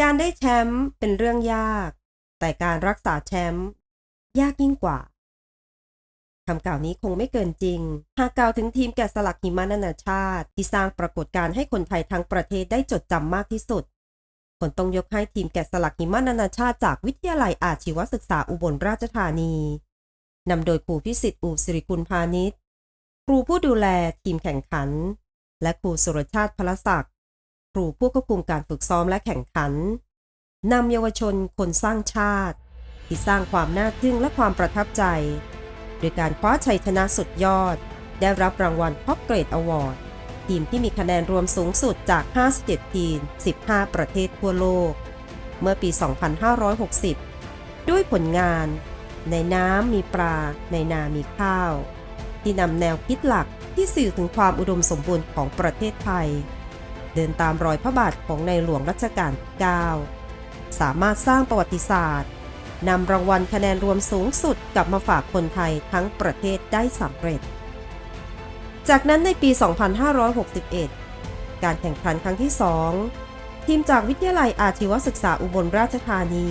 การได้แชมป์เป็นเรื่องยาก แต่การรักษาแชมป์ยากยิ่งกว่าคำกล่าวนี้คงไม่เกินจริง หากกล่าวถึงทีมแกะสลักหิมะนานาชาติ ที่สร้างปรากฏการณ์ให้คนไทยทั้งประเทศได้จดจำมากที่สุดผลต้องยกให้ทีมแกะสลักหิมะนานาชาติจากวิทยาลัยอาชีวศึกษาอุบลราชธานีนำโดยครูพิสิทธิ์อูสิริกุลพาณิชย์ ครูผู้ดูแลทีมแข่งขัน และครูสุรชาติพลศักดิ์ ครูผู้ควบคุมการฝึกซ้อมและแข่งขันนำเยาวชนคนสร้างชาติ ที่สร้างความน่าทึ่งและความประทับใจ โดยการคว้าชัยชนะสุดยอด ได้รับรางวัลท็อปเกรดอวอร์ดทีมที่มีคะแนนรวมสูงสุดจาก 57 ทีม 15 ประเทศทั่วโลก เมื่อปี 2560 ด้วยผลงาน ในน้ำมีปลา ในนามีข้าว ที่นำแนวคิดหลักที่สื่อถึงความอุดมสมบูรณ์ของประเทศไทย เดินตามรอยพระบาทของในหลวงรัชกาลที่9สามารถสร้างประวัติศาสตร์นำรางวัลคะแนนรวมสูงสุดกลับมาฝากคนไทยทั้งประเทศได้สำเร็จ จากนั้นในปี 2561 การแข่งขันครั้งที่ 2 ทีมจากวิทยาลัยอาชีวศึกษาอุบลราชธานี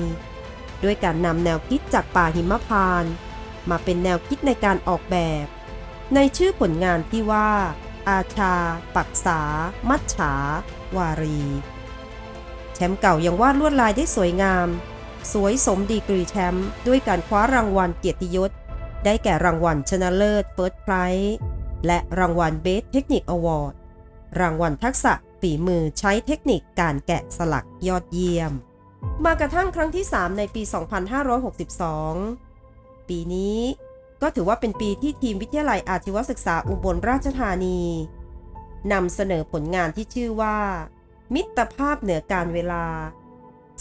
ด้วยการนำแนวคิดจากป่าหิมพาน มาเป็นแนวคิดในการออกแบบ ในชื่อผลงานที่ว่า อาชา ปักษา มัจฉา วารี แชมป์เก่ายังวาดลวดลายได้สวยงาม สวยสมดีกรีแชมป์ด้วยการคว้ารางวัลเกียรติยศ ได้แก่รางวัลชนะเลิศเฟิร์สไพรส์และรางวัลเบสเทคนิคอวอร์ด รางวัลทักษะฝีมือใช้เทคนิคการแกะสลักยอดเยี่ยม มากระทั่งครั้งที่ 3 ในปี 2562 ปีนี้ ก็ถือว่าเป็นปีที่ทีมวิทยาลัยอาชีวศึกษาอุบลราชธานีนำเสนอผลงานที่ชื่อว่า มิตรภาพเหนือการเวลา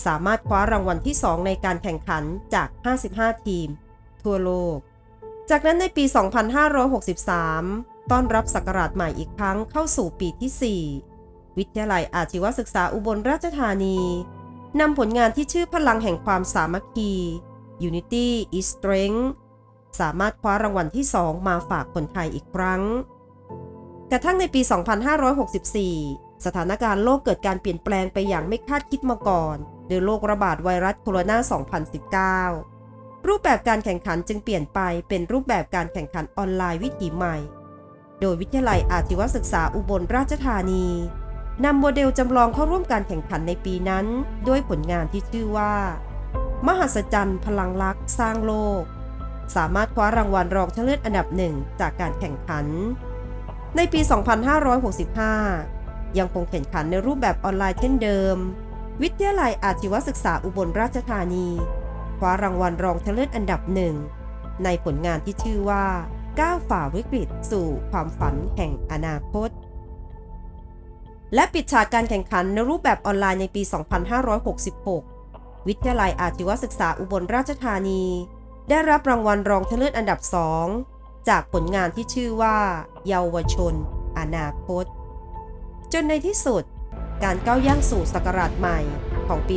สามารถคว้ารางวัลที่ 2 ในการแข่งขันจาก 55 ทีม ทั่วโลก จากนั้นในปี 2563 ต้อนรับศักราชใหม่อีกครั้งเข้าสู่ปีที่ 4 วิทยาลัยอาชีวศึกษาอุบลราชธานีนำผลงานที่ชื่อพลังแห่งความสามัคคี Unity is Strength สามารถคว้ารางวัลที่ 2 มาฝากคนไทยอีกครั้ง กระทั่งในปี 2564 สถานการณ์โลกเกิดการเปลี่ยนแปลงไปอย่างไม่คาดคิดมาก่อนโดยโรคระบาดไวรัสโคโรนา 2019 รูปแบบการแข่งขันจึงเปลี่ยนไปเป็นรูปแบบการแข่งขันออนไลน์วิถีใหม่ โดยวิทยาลัยอาชีวศึกษาอุบลราชธานีนำโมเดลจำลองเข้าร่วมการแข่งขันในปีนั้น ด้วยผลงานที่ชื่อว่า มหัศจรรย์พลังลักษ์สร้างโลก สามารถคว้ารางวัลรองชนะเลิศอันดับหนึ่งจากการแข่งขัน ในปี 2565 ยังคงแข่งขันในรูปแบบออนไลน์เช่นเดิม วิทยาลัยอาชีวศึกษาอุบลราชธานี คว้ารางวัลรองชนะเลิศอันดับหนึ่งในผลงานที่ชื่อว่าก้าวฝ่าวิกฤตสู่ความฝันแห่งอนาคต และปิดฉากการแข่งขันในรูปแบบออนไลน์ในปี 2566 วิทยาลัยอาชีวศึกษาอุบลราชธานี ได้รับรางวัลรองชนะเลิศอันดับสองจากผลงานที่ชื่อว่า เยาวชน อนาคต จนในที่สุด การก้าวย่างสู่ศักราชใหม่ของปี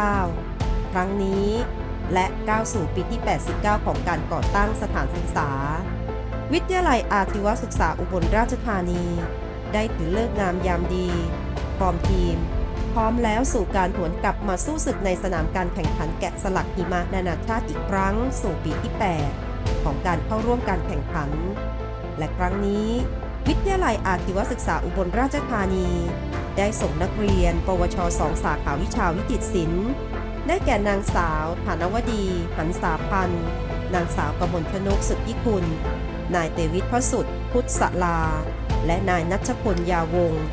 2569 ครั้งนี้และก้าวสู่ปีที่ 89 ของการก่อตั้งสถานศึกษา วิทยาลัยอาชีวศึกษาอุบลราชธานี ได้ถือเลิกงามยามดีฟอร์มทีม ร้อมแล้วสู่การหวนกลับมาสู้ศึกในสนามการแข่งขันแกะสลักหิมะนานาชาติอีกครั้งสู่ปีที่ 8 ของการเข้าร่วมการแข่งขัน และครั้งนี้ วิทยาลัยอาชีวศึกษาอุบลราชธานี ได้ส่งนักเรียน ปวชสองสาขาวิชาวิจิตรศิลป์ ได้แก่นางสาวฐานวดี หันสาพันธ์นางสาวกมลชนกสุทธิคุณนายเตวิทพระสุดพุทธสลา และนายนัชพลยาวงศ์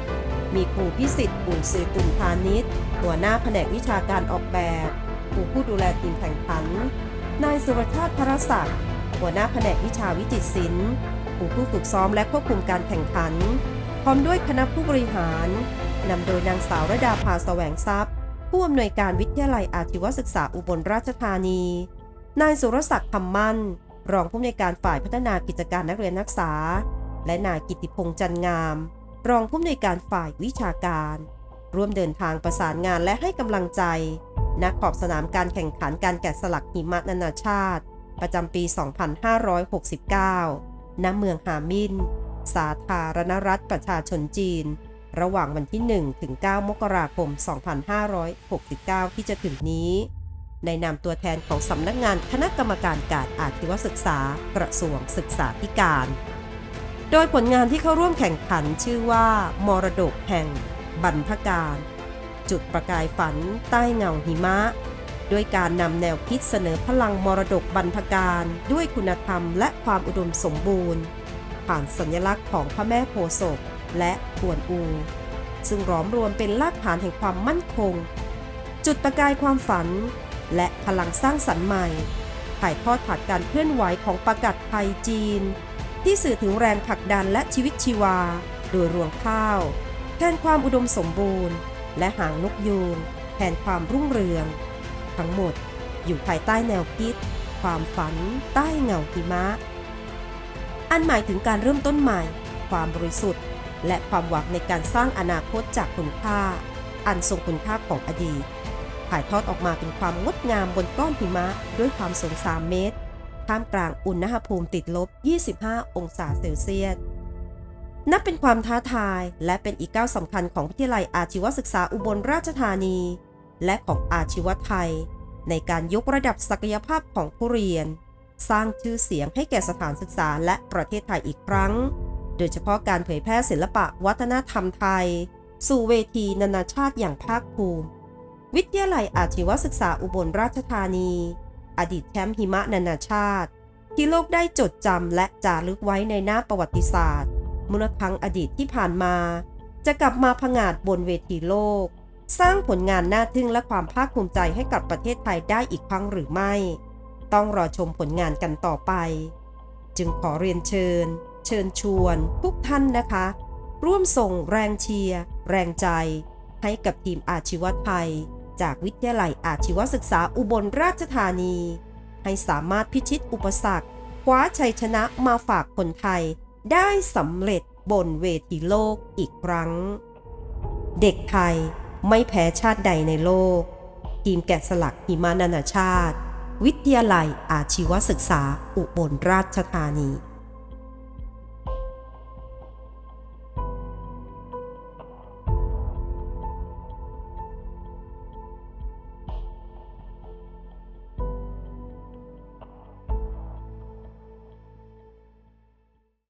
มีครูพิสิทธิ์อุ่นศิริกุลพาณิชย์หัวหน้าแผนกวิชาการออกแบบครูผู้ดูแลทีมแข่งขัน นายสุรชาติพรศักดิ์หัวหน้าแผนกวิชาวิจิตรศิลป์ครูผู้ฝึกซ้อมและควบคุมการแข่งขัน พร้อมด้วยคณะผู้บริหารนำโดยนางสาวระดาภาแสวงทรัพย์ ผู้อำนวยการวิทยาลัยอาชีวศึกษาอุบลราชธานี นายสุรศักดิ์คำมั่น รองผู้อำนวยการฝ่ายพัฒนากิจการนักเรียนนักศึกษา และนายกิติพงษ์จันงาม รองผู้อำนวยการฝ่ายวิชาการ ร่วมเดินทางประสานงานและให้กำลังใจณขอบสนามการแข่งขันการแกะสลักหิมะนานาชาติ ประจำปี 2569 ณ เมืองฮามิน สาธารณรัฐประชาชนจีน ระหว่างวันที่ 1 ถึง 9 มกราคม 2569 ที่จะถึงนี้ ในนามตัวแทนของสำนักงานคณะกรรมการการอาชีวศึกษากระทรวงศึกษาธิการ โดยผลงานที่เข้าร่วมแข่งขันชื่อว่า มรดกแห่งบรรพการ จุดประกายฝันใต้เงาหิมะ ด้วยการนำแนวคิดเสนอพลังมรดกบรรพการ ด้วยคุณธรรมและความอุดมสมบูรณ์ ผ่านสัญลักษณ์ของพระแม่โพศพและกวนอู ซึ่งร้อมรวมเป็นรากฐานแห่งความมั่นคง จุดประกายความฝัน และพลังสร้างสรรค์ใหม่ถ่ายทอดผ่านการเคลื่อนไหวของประกาศไทยจีน ที่สื่อถึงแรงผลักดันและชีวิตชีวา โดยรวงข้าว แทนความอุดมสมบูรณ์ และหางนกยูงแทนความรุ่งเรือง ทั้งหมดอยู่ภายใต้แนวคิด ความฝัน ใต้เงาหิมะ อันหมายถึงการเริ่มต้นใหม่ ความบริสุทธิ์ และความหวังในการสร้างอนาคตจากคุณค่า อันทรงคุณค่าของอดีตถ่ายทอดออกมาเป็นความงดงามบนก้อนหิมะด้วยความสูง 3 เมตร ท่ามกลางอุณหภูมิติดลบ 25 องศาเซลเซียส นับเป็นความท้าทายและเป็นอีกก้าวสำคัญของวิทยาลัยอาชีวศึกษาอุบลราชธานี และของอาชีวไทย ในการยกระดับศักยภาพของผู้เรียน สร้างชื่อเสียงให้แก่สถานศึกษาและประเทศไทยอีกครั้ง โดยเฉพาะการเผยแพร่ศิลปะวัฒนธรรมไทย สู่เวทีนานาชาติอย่างภาคภูมิ วิทยาลัยอาชีวศึกษาอุบลราชธานี อดีตแชมป์หิมะนานาชาติ ที่โลกได้จดจำและจารึกไว้ในหน้าประวัติศาสตร์เมื่อครั้งอดีตที่ผ่านมา จะกลับมาผงาดบนเวทีโลก สร้างผลงานน่าทึ่งและความภาคภูมิใจให้กับประเทศไทยได้อีกครั้งหรือไม่ ต้องรอชมผลงานกันต่อไป จึงขอเรียนเชิญ เชิญชวน ทุกท่านนะคะ ร่วมส่งแรงเชียร์ แรงใจ ให้กับทีมอาชีวะไทย จากวิทยาลัยอาชีวศึกษาอุบลราชธานี ให้สามารถพิชิตอุปสรรคคว้าชัยชนะมาฝากคนไทย ได้สำเร็จบนเวทีโลกอีกครั้ง เด็กไทยไม่แพ้ชาติใดในโลก ทีมแกะสลักหิมานานาชาติ วิทยาลัยอาชีวศึกษาอุบลราชธานี